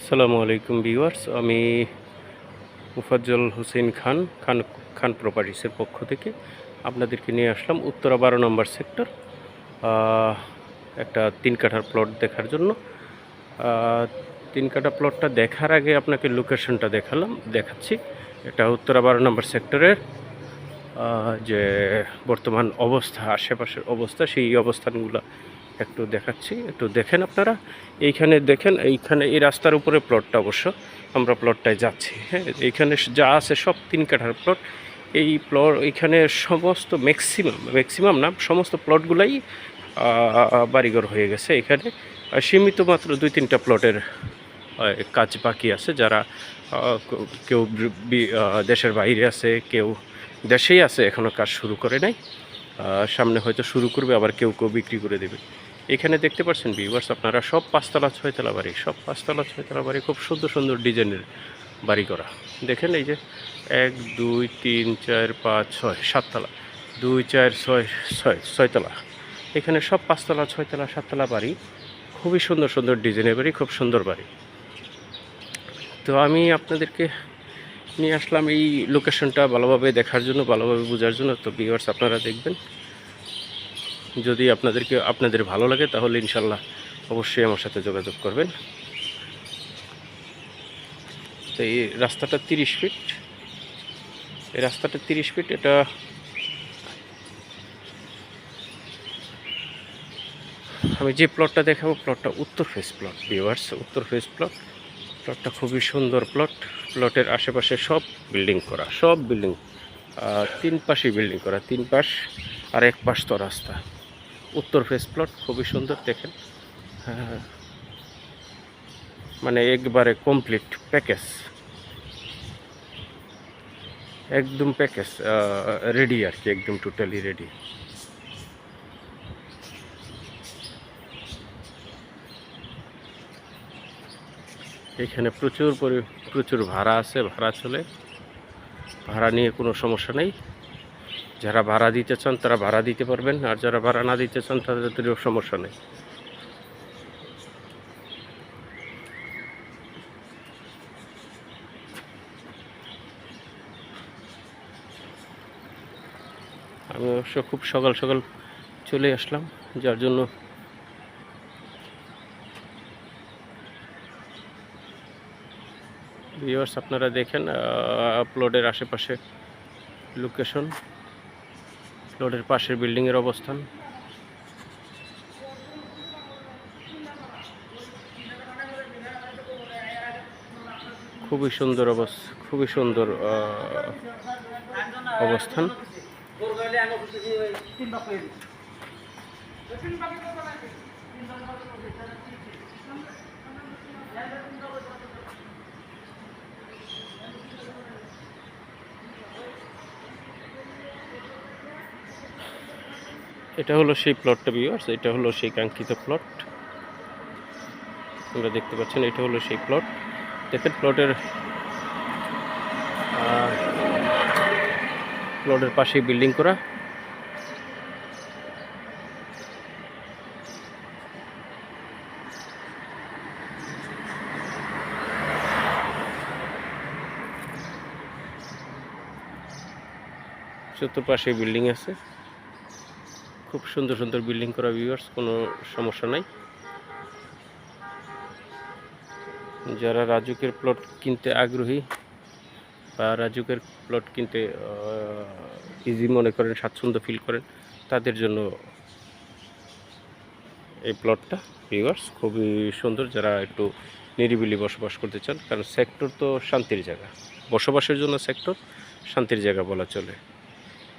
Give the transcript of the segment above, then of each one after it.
আসসালামু আলাইকুম ভিউয়ার্স, আমি মুফাজ্জল হোসেন খান খান খান প্রপার্টিসের পক্ষ থেকে আপনাদেরকে নিয়ে আসলাম উত্তরা বারো নম্বর সেক্টর একটা তিন কাঠার প্লট দেখার জন্য। তিন কাঠা প্লটটা দেখার আগে আপনাকে লোকেশনটা দেখালাম, দেখাচ্ছি। এটা উত্তরা বারো নম্বর সেক্টরের যে বর্তমান অবস্থা, আশেপাশের অবস্থা, সেই অবস্থানগুলো একটু দেখাচ্ছি, একটু দেখেন আপনারা। এইখানে দেখেন, এইখানে এই রাস্তার উপরে প্লটটা অবশ্য আমরা প্লটটায় যাচ্ছি হ্যাঁ? এইখানে যা আছে সব তিন কাঠার প্লট এই প্লট এইখানে সমস্ত ম্যাক্সিমাম ম্যাক্সিমাম না, সমস্ত প্লটগুলাই বাড়িঘর হয়ে গেছে এখানে। সীমিত মাত্র দুই তিনটা প্লটের কাজ বাকি আছে। যারা কেউ দেশের বাইরে আছে, কেউ দেশেই আছে এখনও কাজ শুরু করে নাই। সামনে হয়তো শুরু করবে, আবার কেউ কেউ বিক্রি করে দেবে। এখানে দেখতে পাচ্ছেন ভিউয়ার্স আপনারা সব পাঁচতলা ছয়তলা বাড়ি, সব পাঁচতলা ছয়তলা বাড়ি, খুব সুন্দর সুন্দর ডিজাইনের বাড়ি করা। দেখেন এই যে, এক, দুই, তিন, চার, পাঁচ, ছয়, সাততলা, দুই, চার, ছয় ছয়, ছয়তলা। এখানে সব পাঁচতলা, ছয়তলা, সাততলা বাড়ি, খুবই সুন্দর সুন্দর ডিজাইনের বাড়ি, খুব সুন্দর বাড়ি। তো আমি আপনাদেরকে নিয়ে আসলাম এই লোকেশনটা ভালোভাবে দেখার জন্য, ভালোভাবে বোঝার জন্য। তো ভিউয়ার্স আপনারা দেখবেন যদি আপনাদেরকে, আপনাদের ভালো লাগে, তাহলে ইনশাল্লাহ অবশ্যই আমার সাথে যোগাযোগ করবেন। তো এই রাস্তাটা তিরিশ ফিট। এই রাস্তাটা তিরিশ ফিট, এটা আমি যে প্লটটা দেখাবো প্লটটা উত্তর ফেস প্লট ভিউয়ার্স উত্তর ফেস প্লট প্লটটা খুবই সুন্দর প্লট প্লটের আশেপাশে সব বিল্ডিং করা, সব বিল্ডিং তিন পাশে বিল্ডিং করা, তিন পাশ আর এক পাশ তো রাস্তা। উত্তর ফেস প্লট খুবই সুন্দর, দেখেন। মানে একবারে কমপ্লিট প্যাকেজ একদম প্যাকেজ রেডি আর কি, একদম টোটালি রেডি এখানে প্রচুর পরি, প্রচুর ভাড়া আছে, ভাড়া চলে। ভাড়া নিয়ে কোনো সমস্যা নেই। যারা ভাড়া দিতে চান তারা ভাড়া দিতে পারবেন, আর যারা ভাড়া না দিতে চান তাদেরও সমস্যা নেই। আমি অবশ্য খুব সকাল সকাল চলে আসলাম, যার জন্য ভিউয়ার্স আপনারা দেখেন আপলোডের আশেপাশে লোকেশন প্লটের পাশের বিল্ডিংয়ের অবস্থান। খুবই সুন্দর অবস্থা খুবই সুন্দর অবস্থান। এটা হলো সেই প্লটটা ভিউয়ার্স এটা হলো সেই কাঙ্ক্ষিত প্লট আপনারা দেখতে পাচ্ছেন, এটা হলো সেই প্লট দেখেন প্লটের প্লটের পাশেই বিল্ডিং করা। চতুর্পাশে বিল্ডিং আছে। খুব সুন্দর সুন্দর বিল্ডিং করা ভিউয়ার্স কোনো সমস্যা নাই। যারা রাজুকের প্লট কিনতে আগ্রহী বা রাজুকের প্লট কিনতে ইজি মনে করেন, স্বাচ্ছন্দ্য ফিল করেন, তাদের জন্য এই প্লটটা ভিউয়ার্স খুবই সুন্দর, যারা একটু নিরিবিলি বসবাস করতে চান। কারণ সেক্টর তো শান্তির জায়গা। বসবাসের জন্য সেক্টর শান্তির জায়গা বলা চলে।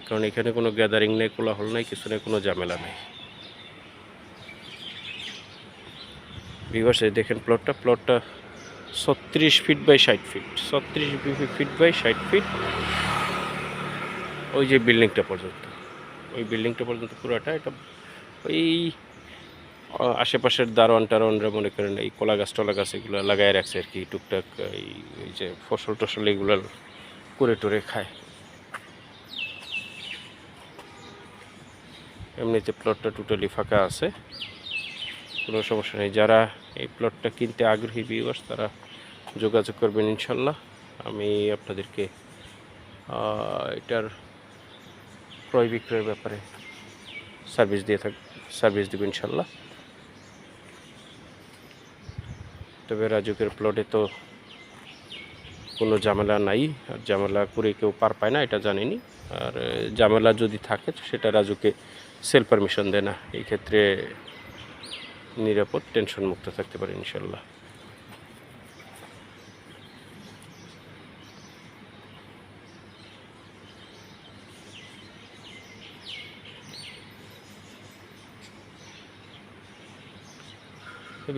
কারণ এখানে কোনো গ্যাদারিং নেই, কোলাহল নেই, কিছু নেই, কোনো ঝামেলা নেই। ভিভার্সে দেখেন প্লটটা প্লটটা ছত্রিশ ফিট বাই ষাট ফিট ছত্রিশ ফিট বাই ষাট ফিট ওই যে বিল্ডিংটা পর্যন্ত। ওই বিল্ডিংটা পর্যন্ত পুরোটা, এটা ওই আশেপাশের দারোয়ান টারোয়ানরা মনে করেন এই কলা গাছ, টলা গাছ এগুলো লাগাই রাখছে আর কি, টুকটাক এই যে ফসল টসল এগুলো করে টরে খায়। এমনিতে প্লটটা টোটালি ফাঁকা আছে। কোনো সমস্যা নেই। যারা এই প্লটটা কিনতে আগ্রহী ভিউয়ার্স তারা যোগাযোগ করবেন ইনশাল্লাহ। আমি আপনাদেরকে এটার ক্রয় বিক্রয়ের ব্যাপারে সার্ভিস দিয়ে থাক সার্ভিস দেবো ইনশাল্লাহ। তবে রাজুকের প্লটে তো কোনো ঝামেলা নাই। আর ঝামেলা করে কেউ পার পায় না, এটা জানিনি। আর ঝামেলা যদি থাকে সেটা রাজুকে সেল পারমিশন দেয় না। এই ক্ষেত্রে নিরাপদ, টেনশন মুক্ত থাকতে পারে ইনশাল্লাহ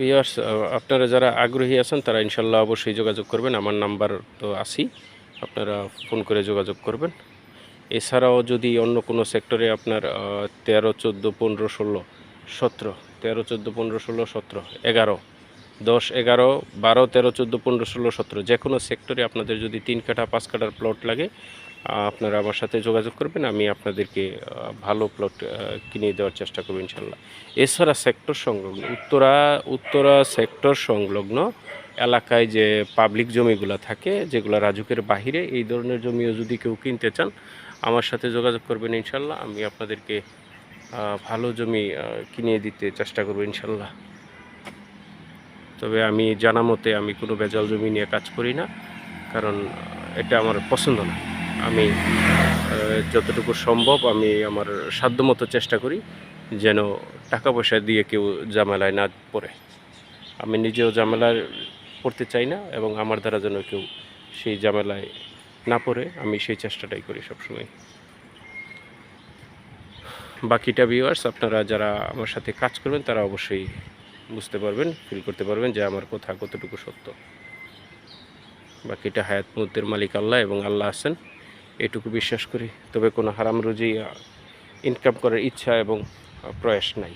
ভিউয়ার্স আপনারা যারা আগ্রহী আছেন, তারা ইনশাল্লাহ অবশ্যই যোগাযোগ করবেন। আমার নাম্বার তো আছি আপনারা ফোন করে যোগাযোগ করবেন। এছাড়াও যদি অন্য কোনো সেক্টরে আপনার তেরো, চোদ্দ, পনেরো, ষোলো, সতেরো, তেরো, চোদ্দ, পনেরো, ষোলো, সতেরো, এগারো, দশ, এগারো, বারো, তেরো, চোদ্দ, পনেরো, ষোলো, সতেরো, যে কোনো সেক্টরে আপনাদের যদি তিন কাঠা, পাঁচ কাঠার প্লট লাগে আপনারা আমার সাথে যোগাযোগ করবেন, আমি আপনাদেরকে ভালো প্লট কিনে দেওয়ার চেষ্টা করব ইনশাল্লাহ। এছাড়া সেক্টর সংলগ্ন, উত্তরা উত্তরা সেক্টর সংলগ্ন এলাকায় যে পাবলিক জমিগুলো থাকে, যেগুলো রাজুকের বাহিরে, এই ধরনের জমিও যদি কেউ কিনতে চান, আমার সাথে যোগাযোগ করবেন ইনশাল্লাহ। আমি আপনাদেরকে ভালো জমি কিনে দিতে চেষ্টা করব ইনশাল্লাহ। তবে আমি জানা মতে আমি কোনো বেজাল জমি নিয়ে কাজ করি না, কারণ এটা আমার পছন্দ না। আমি যতটুকু সম্ভব আমি আমার সাধ্যমতো চেষ্টা করি যেন টাকা পয়সা দিয়ে কেউ ঝামেলায় না পড়ে। আমি নিজেও ঝামেলায় পড়তে চাই না এবং আমার দ্বারা যেন কেউ সেই ঝামেলায় না পড়ে, আমি সেই চেষ্টাটাই করি সবসময়। বাকিটা ভিউয়ার্স আপনারা যারা আমার সাথে কাজ করবেন, তারা অবশ্যই বুঝতে পারবেন ফিল করতে পারবেন যে আমার কথা কতটুকু সত্য। বাকিটা হায়াত মুহূর্তের মালিক আল্লাহ এবং আল্লাহ আছেন, এটুকু বিশ্বাস করি। তবে কোনো হারাম রুজি ইনকাম করার ইচ্ছা এবং প্রয়াস নাই।